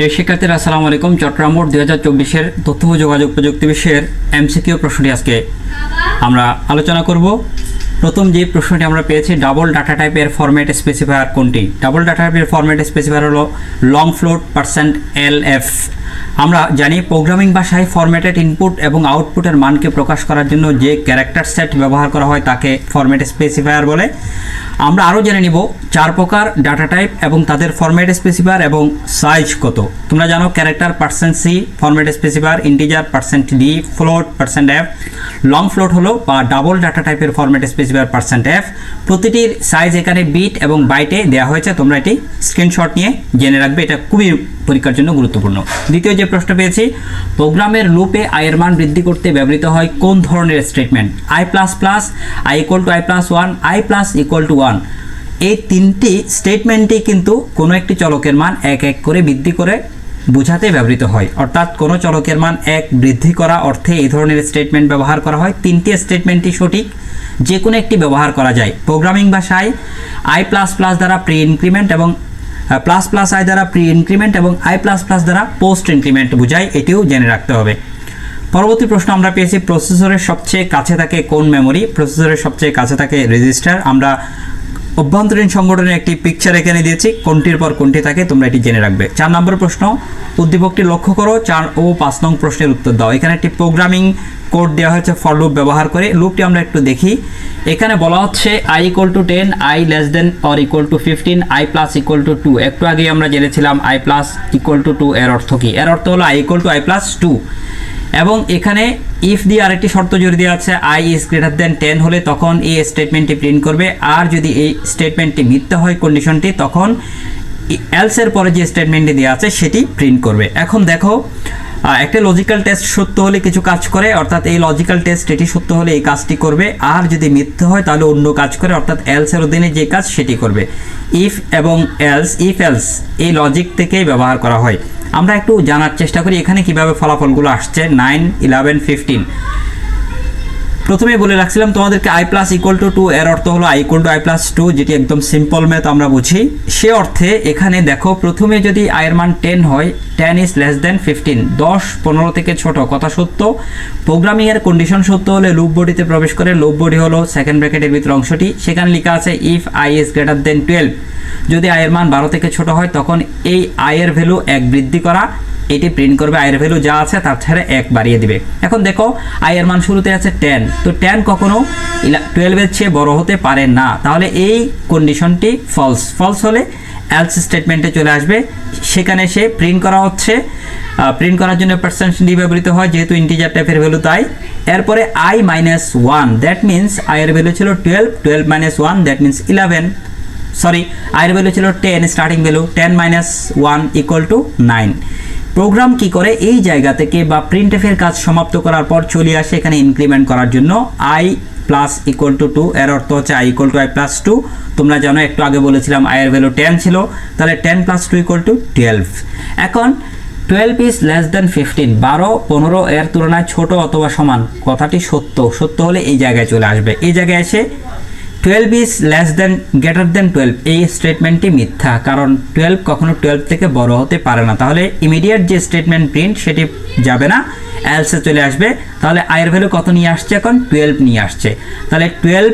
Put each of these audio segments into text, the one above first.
প্রিয় শিক্ষার্থীরা, আসসালামু আলাইকুম। চট্টগ্রাম বোর্ড দুই হাজার চব্বিশের তথ্য ও যোগাযোগ প্রযুক্তি বিষয়ের এমসিকিউ প্রশ্নটি আজকে আমরা আলোচনা করব। প্রথম যে প্রশ্নটি আমরা পেয়েছি ডাবল ডাটা টাইপের ফরম্যাট স্পেসিফায়ার কোনটি? ডাবল ডাটা টাইপের ফরম্যাট স্পেসিফায়ার হলো long float percent L F আমরা জানি প্রোগ্রামিং ভাষায় ফরম্যাটেড ইনপুট এবং আউটপুটের মানকে প্রকাশ করার জন্য যে ক্যারেক্টার সেট ব্যবহার করা হয়, তাকে ফরম্যাট স্পেসিফায়ার বলে। আমরা আরও জেনে নিব চার প্রকার ডাটা টাইপ এবং তাদের ফরম্যাট স্পেসিফায়ার এবং সাইজ কত। তোমরা জানো character percent C format specifier integer percent D float percent F long float হলো বা ডাবল ডাটা টাইপের ফরম্যাট স্পেসিফায়ার পার্সেন্ট এফ প্রতিটির সাইজ এখানে বিট এবং বাইটে দেওয়া হয়েছে, তোমরা এটি স্ক্রিনশট নিয়ে জেনে রাখবে, এটা খুবই পরীক্ষার জন্য গুরুত্বপূর্ণ। দ্বিতীয় যে প্রশ্ন পেয়েছি প্রোগ্রামের লুপে আয়ের মান বৃদ্ধি করতে ব্যবহৃত হয় কোন ধরনের statement I plus plus I equal to I plus one I plus equal to one এই তিনটি স্টেটমেন্টই কিন্তু কোনো একটি চলকের মান এক এক করে বৃদ্ধি করে বোঝাতে ব্যবহৃত হয়। অর্থাৎ কোনো চলকের মান এক বৃদ্ধি করা অর্থে এই ধরনের স্টেটমেন্ট ব্যবহার করা হয়। তিনটি স্টেটমেন্টই সঠিক যে কোনো একটি ব্যবহার করা যায়। প্রোগ্রামিং ভাষায় আই প্লাস প্লাস দ্বারা প্রি ইনক্রিমেন্ট এবং প্লাস প্লাস আই দ্বারা প্রি ইনক্রিমেন্ট এবং আই প্লাস প্লাস দ্বারা পোস্ট ইনক্রিমেন্ট বোঝায়। এটিও জেনে রাখতে হবে। পরবর্তী প্রশ্ন আমরা পেয়েছি প্রসেসরের সবচেয়ে কাছে থাকে কোন মেমোরি প্রসেসরের সবচেয়ে কাছে থাকে রেজিস্টার আমরা অভ্যন্তরীণ সংগঠনের একটি পিকচার এখানে দিয়েছি। কোনটির পর কোনটি থাকে, তোমরা এটি জেনে রাখবে। চার নম্বর প্রশ্ন, উদ্দীপকটি লক্ষ্য করো, চার ও পাঁচ নং প্রশ্নের উত্তর দাও। এখানে একটি প্রোগ্রামিং কোড দেওয়া হয়েছে ফর লুপ ব্যবহার করে। লুপটি আমরা একটু দেখি। এখানে বলা হচ্ছে I equal to ten I less than or equal to fifteen I plus equal to two একটু আগে আমরা জেনেছিলাম I plus equal to two এর অর্থ কী? এর অর্থ হলো I equal to I plus two এবং এখানে ইফ দিয়ে আরেকটি শর্ত জুড়ে দেওয়া আছে I is greater than ten হলে তখন এই স্টেটমেন্টটি প্রিন্ট করবে। আর যদি এই স্টেটমেন্টটি মিথ্যা হয় কন্ডিশনটি তখন এলসের পরে যে স্টেটমেন্টটি দেওয়া আছে, সেটি প্রিন্ট করবে। এখন দেখো একটা লজিক্যাল টেস্ট সত্য হলে কিছু কাজ করে, অর্থাৎ এই লজিক্যাল টেস্ট এটি সত্য হলে এই কাজটি করবে। আর যদি মিথ্যা হয়, তাহলে অন্য কাজ করে, অর্থাৎ এলসের অধীনে যে কাজ, সেটি করবে। ইফ এবং এলস ইফ এলস এই লজিক থেকেই ব্যবহার করা হয়। আমরা একটু জানার চেষ্টা করি এখানে কীভাবে ফলাফলগুলো আসছে? নাইন ইলেভেন ফিফটিন প্রথমে বলে রাখছিলাম, তোমাদেরকে I plus equal to two এর অর্থ হলো I equal to I plus two যেটি একদম সিম্পল ম্যাথ আমরা বুঝি। সে অর্থে এখানে দেখো, প্রথমে যদি আয়ের মান টেন হয় ten is less than fifteen দশ, পনেরো থেকে ছোট, কথা সত্য। প্রোগ্রামিংয়ের কন্ডিশন সত্য হলে লুপ বডিতে প্রবেশ করে লুপ বডি হলো সেকেন্ড ব্র্যাকেটের ভিতর অংশটি। সেখানে লেখা আছে if I is greater than twelve যদি আয়ের মান বারো থেকে ছোট হয়, তখন এই আয়ের ভ্যালু এক বৃদ্ধি করা। এটি প্রিন্ট করবে আয়ের ভ্যালু যা আছে তার ছেড়ে এক বাড়িয়ে দিবে। এখন দেখো আয়ের মান শুরুতে আছে টেন তো টেন কখনো টুয়েলভের চেয়ে বড় হতে পারে না। তাহলে এই কন্ডিশনটি ফলস ফলস হলে এলস স্টেটমেন্টে চলে আসবে। সেখানে সে প্রিন্ট করা হচ্ছে। প্রিন্ট করার জন্য পার্সেন্ট ডি ব্যবহৃত হয় যেহেতু ইন্টিজার টাইপের ভ্যালু তাই। এরপরে I minus one that means আয়ের ভ্যালু ছিল twelve twelve minus one that means eleven sorry আয়ের ভ্যালু ছিল ten starting value ten minus one equal to nine program কি করে এই জায়গা থেকে বা প্রিন্ট প্রিন্টএফের কাজ সমাপ্ত করার পর চলে আসে এখানে ইনক্রিমেন্ট করার জন্য? I plus equal to two এর অর্থ হচ্ছে I equal to I plus two তোমরা জানো, একটু আগে বলেছিলাম আয়ের ভ্যালু টেন ছিল, তাহলে ten plus two equal to twelve এখন twelve is less than fifteen বারো, পনেরো এর তুলনায় ছোট অথবা সমান, কথাটি সত্য। সত্য হলে এই জায়গায় চলে আসবে। এই জায়গায় এসে twelve is less than greater than twelve এই স্টেটমেন্টটি মিথ্যা, কারণ টুয়েলভ কখনো টুয়েলভ থেকে বড় হতে পারে না। তাহলে ইমিডিয়েট যে স্টেটমেন্ট প্রিন্ট সেটি যাবে না এলসে চলে আসবে। তাহলে আয়ের ভ্যালু কত নিয়ে আসছে এখন? টুয়েলভ নিয়ে আসছে। তাহলে টুয়েলভ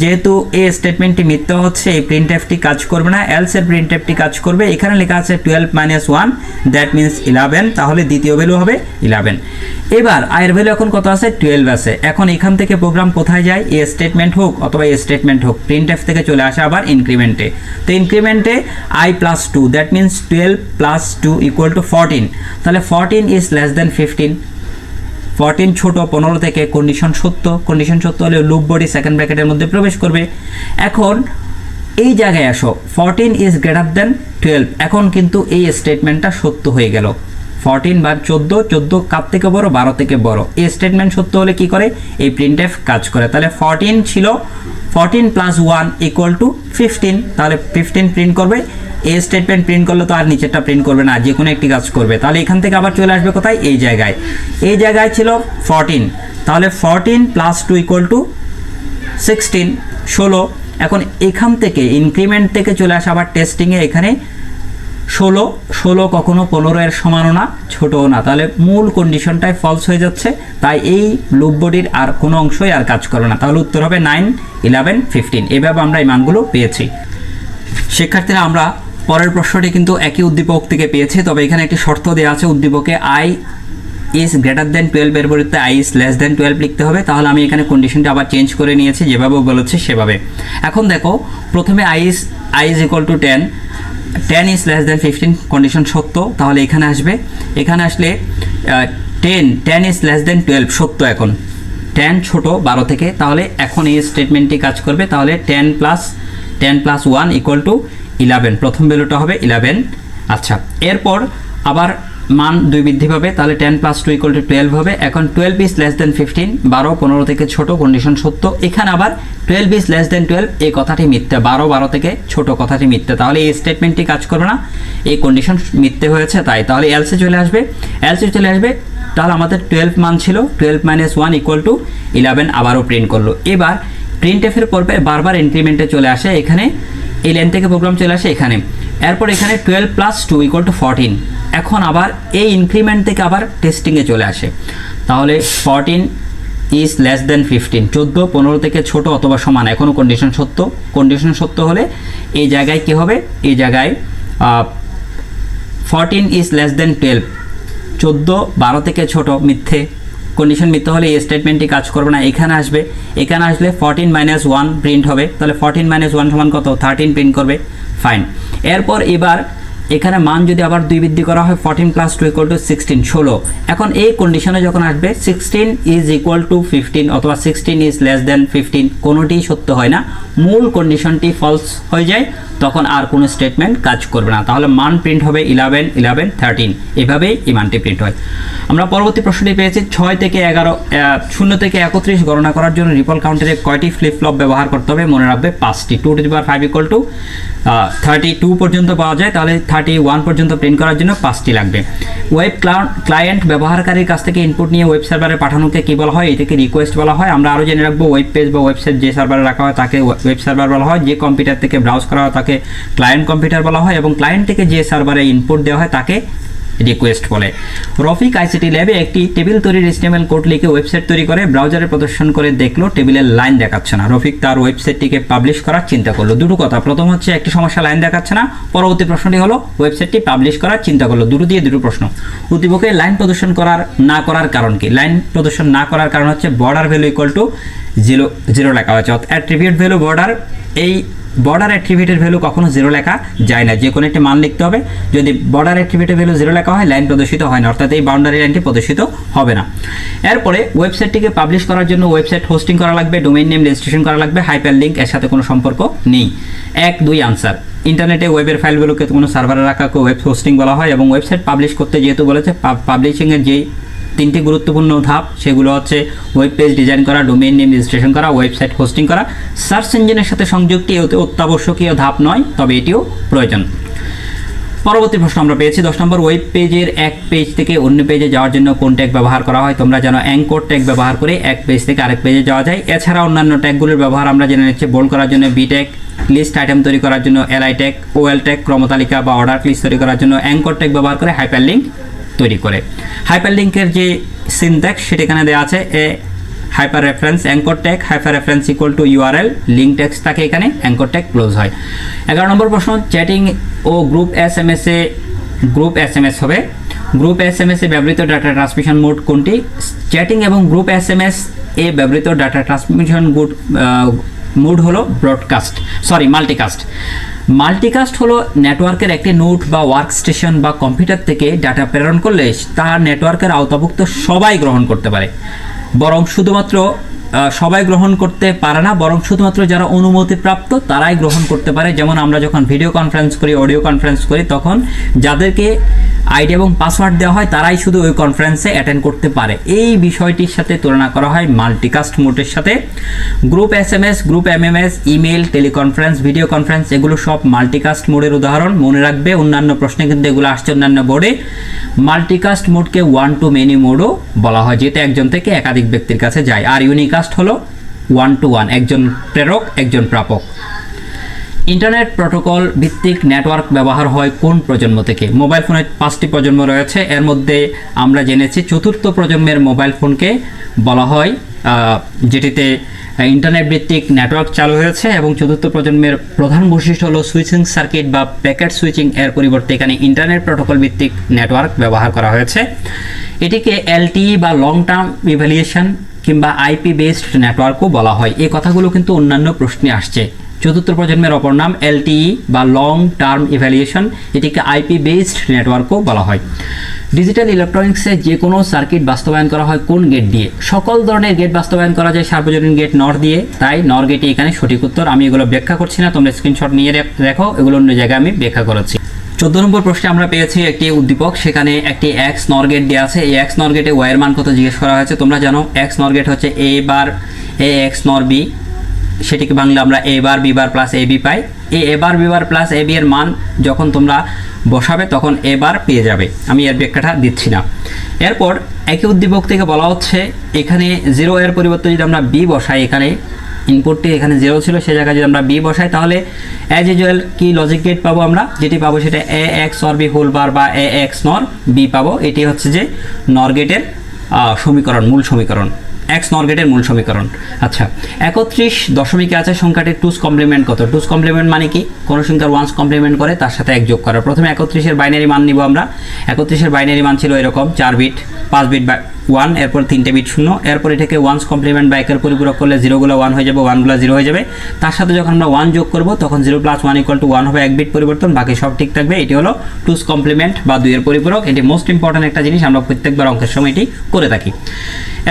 যেহেতু এই স্টেটমেন্টটি মিথ্যা হচ্ছে, এই প্রিন্ট এফটি কাজ করবে না এলস এর প্রিন্ট এফটি কাজ করবে। এখানে লেখা আছে twelve minus one that means eleven তাহলে দ্বিতীয় ভ্যালু হবে ইলেভেন এবার আয়ের ভ্যালু এখন কত আছে? টুয়েলভ আছে। এখন এখান থেকে প্রোগ্রাম কোথায় যায়? এ স্টেটমেন্ট হোক অথবা এ স্টেটমেন্ট হোক প্রিন্ট এফ থেকে চলে আসে আবার ইনক্রিমেন্টে তো ইনক্রিমেন্টে I plus two that means twelve plus two equal to fourteen তাহলে fourteen is less than fifteen fourteen ছোট পনেরো থেকে কন্ডিশন সত্য কন্ডিশন সত্য হলে লুপ বডি সেকেন্ড ব্র্যাকেটের মধ্যে প্রবেশ করবে। এখন এই জায়গায় আসো। Fourteen is greater than twelve এখন কিন্তু এই স্টেটমেন্টটা সত্য হয়ে গেল। ফরটিন বা চোদ্দ চোদ্দ কাপ থেকে বড়, বারো থেকে বড়। এই স্টেটমেন্ট সত্য হলে কি করে? এই প্রিন্ট এফ কাজ করে। তাহলে ফরটিন ছিল fourteen plus one equal to fifteen তাহলে ফিফটিন প্রিন্ট করবে। এ স্টেটমেন্ট প্রিন্ট করলে তো আর নিচেরটা প্রিন্ট করবে না যে কোনো একটি কাজ করবে। তাহলে এখান থেকে আবার চলে আসবে কোথায়? এই জায়গায়। এই জায়গায় ছিল ফরটিন তাহলে fourteen plus two equal to sixteen ষোলো। এখন এখান থেকে ইনক্রিমেন্ট থেকে চলে আসা আবার টেস্টিংয়ে এখানে ষোলো। ষোলো কখনো পনেরো এর সমানও না, ছোটও না। তাহলে মূল কন্ডিশনটাই ফলস হয়ে যাচ্ছে। তাই এই লুপ বডির আর কোনো অংশই আর কাজ করে না। তাহলে উত্তর হবে নাইন ইলেভেন ফিফটিন এভাবে আমরা এই মানগুলো পেয়েছি। শিক্ষার্থীরা, আমরা পরের প্রশ্নটি কিন্তু একই উদ্দীপক থেকে পেয়েছে, তবে এখানে একটি শর্ত দেওয়া আছে উদ্দীপকে I is greater than twelve এর পরিবর্তে I is less than twelve লিখতে হবে। তাহলে আমি এখানে কন্ডিশনটা আবার চেঞ্জ করে নিয়েছি, যেভাবে বলেছে সেভাবে। এখন দেখো, প্রথমে I is I is equal to ten ten is less than fifteen condition সত্য। তাহলে এখানে আসবে। এখানে আসলে ten ten is less than twelve সত্য এখন। টেন ছোট, বারো থেকে। তাহলে এখন এই স্টেটমেন্টটি কাজ করবে। তাহলে ten plus ten plus one equal to eleven, প্রথম ভ্যালুটা হবে ইলেভেন। আচ্ছা এরপর আবার মান দুই বৃদ্ধি পাবে, তাহলে ten plus two equal to twelve হবে। এখন twelve is less than fifteen বারো, পনেরো থেকে ছোট কন্ডিশন সত্য। এখানে আবার twelve is less than twelve এই কথাটি মিথ্যা। বারো বারো থেকে ছোট কথাটি মিথ্যা। তাহলে এই স্টেটমেন্টটি কাজ করবে না। এই কন্ডিশন মিথ্যে হয়েছে, তাই। তাহলে এলসি চলে আসবে। এলসি চলে আসবে, তাহলে আমাদের টুয়েলভ মান ছিল। Twelve minus one equal to eleven আবারও প্রিন্ট করল। এবার প্রিন্ট এফের পর্বে বারবার ইনক্রিমেন্টে চলে আসে। এখানে এই লাইন থেকে প্রোগ্রাম চলে আসে এখানে। এরপর এখানে twelve plus two equal to fourteen এখন আবার এই ইনক্রিমেন্ট থেকে আবার টেস্টিংয়ে চলে আসে। তাহলে fourteen is less than fifteen চোদ্দ, পনেরো থেকে ছোট অথবা সমান এখনও কন্ডিশন সত্য। কন্ডিশন সত্য হলে এই জায়গায় কী হবে? এই জায়গায় fourteen is less than twelve চোদ্দ, বারো থেকে ছোট মিথ্যে। কন্ডিশন মিথ্যা হলে এই স্টেটমেন্টটি কাজ করবে না। এখানে আসবে। এখানে আসলে ফর্টিন মাইনাস ওয়ান প্রিন্ট হবে। তাহলে ফর্টিন মাইনাস ওয়ান সমান কত? থার্টিন প্রিন্ট করবে। ফাইন এরপর এবার এখানে মান যদি আবার দুই বৃদ্ধি করা হয় fourteen plus two equal to sixteen ষোলো। এখন এই কন্ডিশনে যখন আসবে sixteen is equal to fifteen অথবা sixteen is less than fifteen কোনোটিই সত্য হয় না। মূল কন্ডিশনটি ফলস হয়ে যায়, তখন আর কোনো স্টেটমেন্ট কাজ করবে না। তাহলে মান প্রিন্ট হবে ইলেভেন ইলেভেন থার্টিন এভাবেই এই মানটি প্রিন্ট হয়। আমরা পরবর্তী প্রশ্নটি পেয়েছি, ছয় থেকে এগারো শূন্য থেকে একত্রিশ গণনা করার জন্য রিপল কাউন্টারে কয়টি ফ্লিপ ফ্লপ ব্যবহার করতে হবে, মনে রাখবে পাঁচটি। Two to power five equal to thirty two পর্যন্ত পাওয়া যায়, তাহলে থার্টি ওয়ান পর্যন্ত প্রিন্ট করার জন্য পাঁচটি লাগবে। ওয়েব ক্লায়েন্ট ব্যবহারকারীর কাছ থেকে ইনপুট নিয়ে ওয়েব সার্ভারে পাঠানোকে কী বলা হয়? এটাকে রিকোয়েস্ট বলা হয়। আমরা আরও জেনে রাখব ওয়েব পেজ বা ওয়েবসাইট যে সার্ভারে রাখা হয়, তাকে ওয়েব সার্ভার বলা হয়। যে কম্পিউটার থেকে ব্রাউজ করা হয়, তাকে ক্লায়েন্ট কম্পিউটার বলা হয় এবং ক্লায়েন্ট থেকে যে সার্ভারে ইনপুট দেওয়া হয়, তাকে রিকোয়েস্ট বলে। রফিক আইসিটি ল্যাবে একটি টেবিল তৈরির স্টেমেল কোড লিখে ওয়েবসাইট তৈরি করে ব্রাউজারে প্রদর্শন করে দেখল, টেবিলের লাইন দেখাচ্ছে না। রফিক তার ওয়েবসাইটটিকে পাবলিশ করার চিন্তা করল। দুটো কথা। প্রথম হচ্ছে, একটি সমস্যা লাইন দেখাচ্ছে না। পরবর্তী প্রশ্নটি হলো ওয়েবসাইটটি পাবলিশ করার চিন্তা করল। দুটো দিয়ে দুটো প্রশ্ন। উদ্দীপকে লাইন প্রদর্শন করার, না করার কারণ কি? লাইন প্রদর্শন না করার কারণ হচ্ছে border value equal to zero zero লেখা হচ্ছে অ্যাট্রিবিউট ভ্যালু বর্ডার এই বর্ডার অ্যাট্রিবিউটের ভ্যালু কখনো জিরো লেখা যায় না। যে কোনো একটি মান লিখতে হবে। যদি বর্ডার অ্যাট্রিবিউটের ভ্যালু জিরো লেখা হয় লাইন প্রদর্শিত হয় না, অর্থাৎ এই বাউন্ডারি লাইনটি প্রদর্শিত হবে না। এরপরে ওয়েবসাইটটিকে পাবলিশ করার জন্য ওয়েবসাইট হোস্টিং করা লাগবে ডোমেইন নেম রেজিস্ট্রেশন করা লাগবে হাইপার লিঙ্ক এর সাথে কোনো সম্পর্ক নেই। এক, দুই আনসার ইন্টারনেটে ওয়েবের ফাইলগুলোকে কোনো সার্ভারে রাখাকে ওয়েব হোস্টিং বলা হয় এবং ওয়েবসাইট পাবলিশ করতে যেহেতু বলেছে পাবলিশিংয়ের যেই তিনটি গুরুত্বপূর্ণ ধাপ, সেগুলো হচ্ছে ওয়েব পেজ ডিজাইন করা ডোমেইন নেম রেজিস্ট্রেশন করা ওয়েবসাইট হোস্টিং করা। সার্চ ইঞ্জিনের সাথে সংযুক্তি অত্যাবশ্যকীয় ধাপ নয়, তবে এটিও প্রয়োজন। পরবর্তী প্রশ্ন আমরা পেয়েছি, দশ নম্বর ওয়েব পেজের এক পেজ থেকে অন্য পেজে যাওয়ার জন্য কোন ট্যাগ ব্যবহার করা হয়? তোমরা জানো অ্যাঙ্কর ট্যাগ ব্যবহার করে এক পেজ থেকে আরেক পেজে যাওয়া যায়। এছাড়া অন্যান্য ট্যাগগুলোর ব্যবহার আমরা জেনে নিচ্ছি বোল্ড করার জন্য বি ট্যাগ লিস্ট আইটেম তৈরি করার জন্য এলআই ট্যাগ ওএল ট্যাগ ক্রমতালিকা বা অর্ডার লিস্ট তৈরি করার জন্য অ্যাঙ্কর ট্যাগ ব্যবহার করে হাইপার লিঙ্ক তৈরি করে। হাইপার লিঙ্কের যে সিনট্যাক্স সেটা এখানে দেওয়া আছে A hyper reference anchor tag hyper reference equal to URL link text থাকে এখানে অ্যাঙ্কর ক্লোজ হয়। এগারো নম্বর প্রশ্ন চ্যাটিং ও গ্রুপ এস এম এস এ গ্রুপ এস এম এস হবে। গ্রুপ এস এম এস এ ব্যবহৃত ডাটা ট্রান্সমিশন মোড কোনটি? চ্যাটিং এবং গ্রুপ এস এম এস এ ব্যবহৃত ডাটা ট্রান্সমিশন গুড মোড হলো ব্রডকাস্ট সরি মাল্টিকাস্ট মাল্টিকাস্ট হলো নেটওয়ার্কের একটি নোট বা ওয়ার্ক স্টেশন বা কম্পিউটার থেকে ডাটা প্রেরণ করলে তা নেটওয়ার্কের আওতাভুক্ত সবাই গ্রহণ করতে পারে। বরং শুধুমাত্র সবাই গ্রহণ করতে পারে না, বরং শুধুমাত্র যারা অনুমতিপ্রাপ্ত তারাই গ্রহণ করতে পারে। যেমন আমরা যখন ভিডিও কনফারেন্স করি অডিও কনফারেন্স করি, তখন যাদেরকে আইডি এবং পাসওয়ার্ড দেওয়া হয়, তারাই শুধু ওই কনফারেন্সে অ্যাটেন্ড করতে পারে। এই বিষয়টির সাথে তুলনা করা হয় মাল্টিকাস্ট মোডের সাথে। Group S M S group M M S email teleconference video conference এগুলো সব মাল্টিকাস্ট মোডের উদাহরণ। মনে রাখবে, অন্যান্য প্রশ্নে কিন্তু এগুলো আসছে অন্যান্য বোর্ডে মাল্টিকাস্ট মোডকে ওয়ান টু মেনি মোডও বলা হয়, যেটা একজন থেকে একাধিক ব্যক্তির কাছে যায়। আর ইউনিকাস্ট হলো ওয়ান টু ওয়ান একজন প্রেরক, একজন প্রাপক। ইন্টারনেট প্রোটোকল ভিত্তিক নেটওয়ার্ক ব্যবহার হয় কোন প্রজন্ম থেকে? মোবাইল ফোনের পাঁচটি প্রজন্ম রয়েছে, এর মধ্যে আমরা জেনেছি চতুর্থ প্রজন্মের মোবাইল ফোনকে বলা হয় যেটিতে ইন্টারনেট ভিত্তিক নেটওয়ার্ক চালু হয়েছে এবং চতুর্থ প্রজন্মের প্রধান বৈশিষ্ট্য হলো সুইচিং সার্কিট বা প্যাকেট সুইচিং এর পরিবর্তে এখানে ইন্টারনেট প্রোটোকল ভিত্তিক নেটওয়ার্ক ব্যবহার করা হয়েছে। এটিকে এলটিই বা লং টার্ম ইভ্যালুয়েশন কিংবা আইপি বেসড নেটওয়ার্কও বলা হয়। এই কথাগুলো কিন্তু অন্যান্য প্রশ্নে আসছে। চতুর্থ প্রজন্মের অপর নাম এলটিই বা লং টার্ম ইভ্যালুয়েশন এটিকে আইপি বেসড নেটওয়ার্কও বলা হয়। ডিজিটাল ইলেকট্রনিক্সে যে কোনো সার্কিট বাস্তবায়ন করা হয় কোন গেট দিয়ে? সকল ধরনের গেট বাস্তবায়ন করা যায় সার্বজনীন গেট নর দিয়ে। তাই নর গেটে এখানে সঠিক উত্তর। আমি এগুলো ব্যাখ্যা করছি না, তোমরা স্ক্রিনশট নিয়ে দেখো। এগুলো অন্য জায়গায় আমি ব্যাখ্যা করেছি। চোদ্দ নম্বর প্রশ্নে আমরা পেয়েছি একটি উদ্দীপক, সেখানে একটি এক্স নর গেট দেওয়া আছে। এই এক্স নর গেটে ওয়াইয়ের মান কত জিজ্ঞেস করা হয়েছে? তোমরা জানো এক্স নর গেট হচ্ছে এ বার এ এক্স নর বি সেটিকে বাংলা আমরা A bar B bar plus A B পাই। এই A bar B bar plus A B এর মান যখন তোমরা বসাবে, তখন এ বার পেয়ে যাবে। আমি এর ব্যাখ্যাটা দিচ্ছি না। এরপর একই উদ্দীপক থেকে বলা হচ্ছে, এখানে জিরো এর পরিবর্তে যদি আমরা বি বসাই, এখানে ইনপুটটি এখানে জিরো ছিল, সে জায়গায় যদি আমরা বি বসাই, তাহলে অ্যাজ ইউজুয়াল কি লজিক গেট পাবো আমরা? যেটি পাবো সেটা A X or B whole bar বা এ এক্স নর বি পাবো। এটি হচ্ছে যে নর গেটের সমীকরণ, মূল সমীকরণ। এক্স নর গেটের মূল সমীকরণ। আচ্ছা একত্রিশ দশমিকে আছে সংখ্যাটির টুস কমপ্লিমেন্ট কত? টুস কমপ্লিমেন্ট মানে কি? কোনো সংখ্যার ওয়ান্স কমপ্লিমেন্ট করে তার সাথে এক যোগ করা প্রথমে একত্রিশের বাইনারি মান নিব আমরা। একত্রিশের বাইনারি মান ছিল এরকম, চার বিট পাঁচ বিট ওয়ান, এরপর তিনটে বিট শূন্য, এরপর এটাকে ওয়ান্স কমপ্লিমেন্ট বা একের পরিপূরক করলে জিরোগুলো ওয়ান হয়ে যাবে ওয়ানগুলো জিরো হয়ে যাবে। তার সাথে যখন আমরা ওয়ান যোগ করব, তখন zero plus one equal to one হবে এক বিট পরিবর্তন, বাকি সব ঠিক থাকবে। এটি হলো টুস কমপ্লিমেন্ট বা দুইয়ের পরিপূরক। এটি মোস্ট ইম্পর্ট্যান্ট একটা জিনিস, আমরা প্রত্যেকবার অঙ্কের সময় এটি করে থাকি।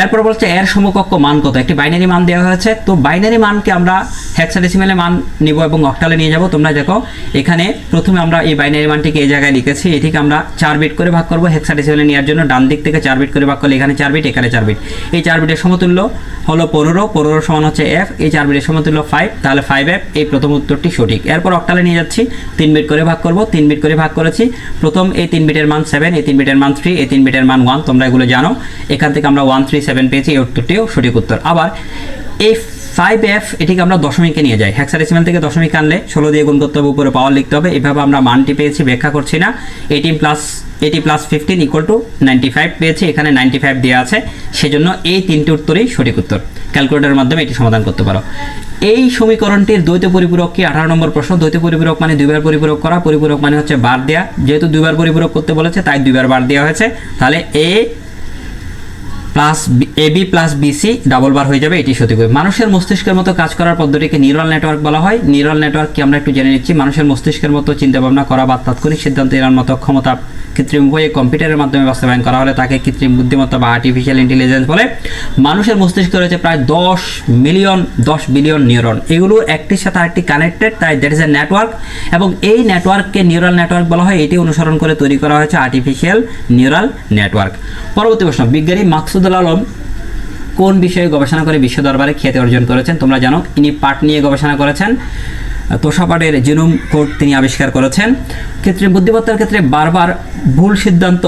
এরপর বলছে এর সমকক্ষ মান কত? একটি বাইনারি মান দেওয়া হয়েছে। তো বাইনারি মানকে আমরা হেক্সাডেসিমেলে মান নিব এবং অক্টালে নিয়ে যাব। তোমরা দেখো, এখানে প্রথমে আমরা এই বাইনারি মানটিকে এই জায়গায় লিখেছি। এটিকে আমরা চার বিট করে ভাগ করব। হেক্সাডেসিমেলে নেওয়ার জন্য ডান দিক থেকে চার বিট করে ভাগ করলে চার বিট, এখানে চার বিট। এই চার বিটের সমতুল্য হলো পনেরো পনেরো সমান হচ্ছে এফ এই চার বিটের সমতুল্য ফাইভ তাহলে ফাইভ এফ এই প্রথম উত্তরটি সঠিক। এরপর অক্টালে নিয়ে যাচ্ছি, তিন বিট করে ভাগ করব, তিন বিট করে ভাগ করেছি। প্রথম এই তিন বিটের মান সেভেন এই তিন বিটের মান থ্রি এই তিন বিটের মান ওয়ান তোমরা এগুলো জানো। এখান থেকে আমরা ওয়ান থ্রি সেভেন পেয়েছি, এই উত্তরটিও সঠিক উত্তর। আবার এই ফাইভ এফ এটিকে আমরা দশমিকে নিয়ে যাই। হেক্সাডেসিমাল থেকে দশমিক আনলে ষোলো দিয়ে গুণ করতে হবে, উপরে পাওয়ার লিখতে হবে। এভাবে আমরা মানটি পেয়েছি, ব্যাখ্যা করছি না। Eighteen plus eighty plus fifteen equal to ninety five পেয়েছি, এখানে নাইনটি ফাইভ দেওয়া আছে। সেজন্য এই তিনটি উত্তরই সঠিক উত্তর। ক্যালকুলেটরের মাধ্যমে এটি সমাধান করতে পারো। এই সমীকরণটির দ্বৈত পরিপূরক কি? আঠারো নম্বর প্রশ্ন। দ্বৈত পরিপূরক মানে দুইবার পরিপূরক করা। পরিপূরক মানে হচ্ছে বার দেয়া। যেহেতু দুইবার পরিপূরক করতে বলেছে, তাই দুইবার বার দেওয়া হয়েছে। তাহলে A plus A B plus BC double bar হয়ে যাবে, এটি হবে মানুষের মস্তিষ্কের মতো কাজ করার পদ্ধতিকে নিউরাল নেটওয়ার্ক বলা হয়। নিউরাল নেটওয়ার্ক কি আমরা একটু জেনে নিচ্ছি। মানুষের মস্তিষ্কের মতো চিন্তা ভাবনা করা বা তাৎক্ষণিক সিদ্ধান্ত নেওয়ার মতো ক্ষমতা কৃত্রিম উপায়ে কম্পিউটারের মাধ্যমে বাস্তবায়ন করা হলে তাকে কৃত্রিম বুদ্ধিমত্তা বা আর্টিফিশিয়াল ইন্টেলিজেন্স বলে। মানুষের মস্তিষ্কে রয়েছে প্রায় দশ মিলিয়ন, দশ বিলিয়ন নিউরন এগুলোর একটির সাথে আরেকটি কানেক্টেড তাই দ্যাট ইজ এ নেটওয়ার্ক এবং এই নেটওয়ার্ককে নিউরাল নেটওয়ার্ক বলা হয়। এটি অনুসরণ করে তৈরি করা হয়েছে আর্টিফিশিয়াল নিউরাল নেটওয়ার্ক পরবর্তী প্রশ্ন, বিজ্ঞানী মাকসুদুল আলম কোন বিষয়ে গবেষণা করে বিশ্ব দরবারে খ্যাতি অর্জন করেছেন তোমরা জানো, ইনি পাট নিয়ে গবেষণা করেছেন, তোষাপাটের জিনোম কোড তিনি আবিষ্কার করেছেন। কৃত্রিম বুদ্ধিমত্তার ক্ষেত্রে বারবার ভুল সিদ্ধান্ত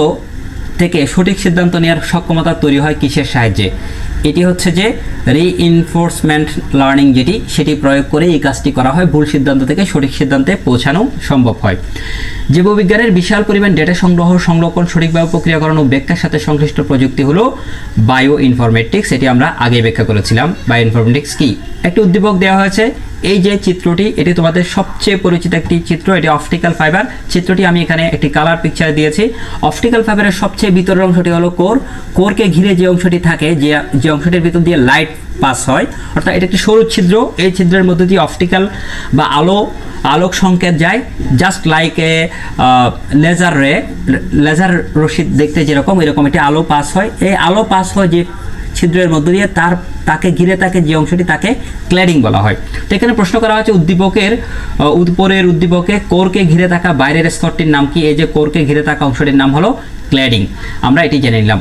থেকে সঠিক সিদ্ধান্ত নেওয়ার সক্ষমতা তৈরি হয় কিসের সাহায্যে? এটি হচ্ছে যে রিইনফোর্সমেন্ট লার্নিং যেটি, সেটি প্রয়োগ করে এই কাজটি করা হয়, ভুল সিদ্ধান্ত থেকে সঠিক সিদ্ধান্তে পৌঁছানো সম্ভব হয়। জীববিজ্ঞানের বিশাল পরিমাণ ডেটা সংগ্রহ, সংরক্ষণ, সঠিকভাবে প্রক্রিয়াকরণ ও ব্যাখ্যার সাথে সংশ্লিষ্ট প্রযুক্তি হলো বায়ো ইনফরমেটিক্স এটি আমরা আগে ব্যাখ্যা করেছিলাম। বায়ো ইনফরমেটিক্স কি? একটি উদ্দীপক দেওয়া হয়েছে, এই যে চিত্রটি, এটি তোমাদের সবচেয়ে পরিচিত একটি চিত্র, এটি অপটিক্যাল ফাইবার চিত্রটি আমি এখানে একটি কালার পিকচার দিয়েছি। অপটিক্যাল ফাইবারের সবচেয়ে ভিতরের অংশটি হলো কোর। কোরকে ঘিরে যে অংশটি থাকে, যে যে অংশটির ভিতর দিয়ে লাইট পাস হয়, অর্থাৎ এটা একটি সরু ছিদ্র। এই ছিদ্রের মধ্যে দিয়ে অপটিক্যাল বা আলো আলোক সংকেত যায়। Just like a laser ray laser Rashid দেখতে যেরকম, এরকম একটি আলো পাস হয়। এই আলো পাস হয় যে ছিদ্রের মধ্য দিয়ে তার, তাকে ঘিরে থাকে যে অংশটি তাকে ক্ল্যাডিং বলা হয়। তো এখানে প্রশ্ন করা হয়েছে উদ্দীপকের উপরের উদ্দীপকে কোরকে ঘিরে থাকা বাইরের স্তরটির নাম কি? এই যে কোরকে ঘিরে থাকা অংশটির নাম হলো ক্ল্যাডিং আমরা এটি জেনে নিলাম।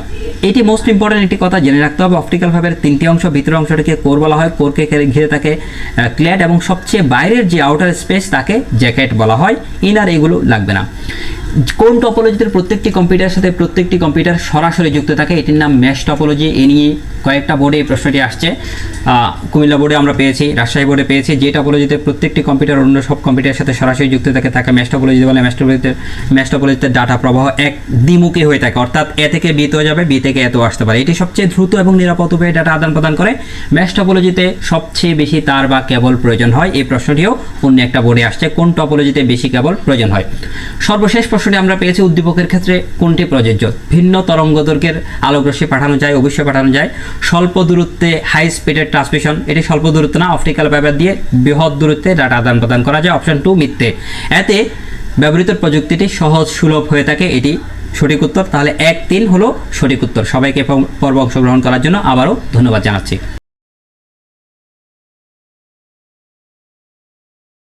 এটি মোস্ট ইম্পর্টেন্ট একটি কথা জেনে রাখতে হবে। অপটিক্যাল ফাইবারের তিনটি অংশ, ভিতরের অংশটিকে কোর বলা হয়। কোরকে ঘিরে থাকে ক্ল্যাড এবং সবচেয়ে বাইরের যে আউটার স্পেস তাকে জ্যাকেট বলা হয়। ইনার এগুলো লাগবে না। কোন টপোলজিতে প্রত্যেকটি কম্পিউটারের সাথে প্রত্যেকটি কম্পিউটার সরাসরি যুক্ত থাকে, এটির নাম ম্যাশ টপোলজি এ নিয়ে কয়েকটা বোর্ডে এই প্রশ্নটি আসছে। কুমিল্লা বোর্ডে আমরা পেয়েছি, রাজশাহী বোর্ডে পেয়েছি, যে টপোলজিতে প্রত্যেকটি কম্পিউটার অন্য সব কম্পিউটারের সাথে সরাসরি যুক্ত থাকে, তাকে ম্যাশ টপোলজি বলে। ম্যাশ টপোলজিতে ম্যাশ টপোলজিতে ডাটা প্রবাহ এক দ্বিমুখী হয়ে থাকে, অর্থাৎ এ থেকে বিতে যাবে বি থেকে এত আসতে পারে। এটি সবচেয়ে দ্রুত এবং নিরাপদ উপায়ে ডাটা আদান প্রদান করে। ম্যাশ টপোলজিতে সবচেয়ে বেশি তার বা কেবল প্রয়োজন হয়, এই প্রশ্নটিও অন্য একটা বোর্ডে আসছে, কোন টপোলজিতে বেশি কেবল প্রয়োজন হয়। সর্বশেষ প্রশ্নটি আমরা পেয়েছি উদ্দীপকের ক্ষেত্রে কোনটি প্রযোজ্য? ভিন্ন তরঙ্গ দৈর্ঘ্যের আলোকরশ্মি পাঠানো যায়, অবশ্যই পাঠানো যায়। স্বল্প দূরত্বে হাই স্পিডের ট্রান্সমিশন এটি স্বল্প দূরত্ব না অপটিক্যাল ফাইবার দিয়ে বৃহৎ দূরত্বে ডাটা আদান প্রদান করা যায় অপশন টু মিথ্যে। এতে ব্যবহৃত প্রযুক্তিটি সহজ, সুলভ হয়ে থাকে, এটি সঠিক উত্তর। তাহলে এক তিন হলো সঠিক উত্তর। সবাইকে পর্ব অংশগ্রহণ করার জন্য আবারও ধন্যবাদ জানাচ্ছি।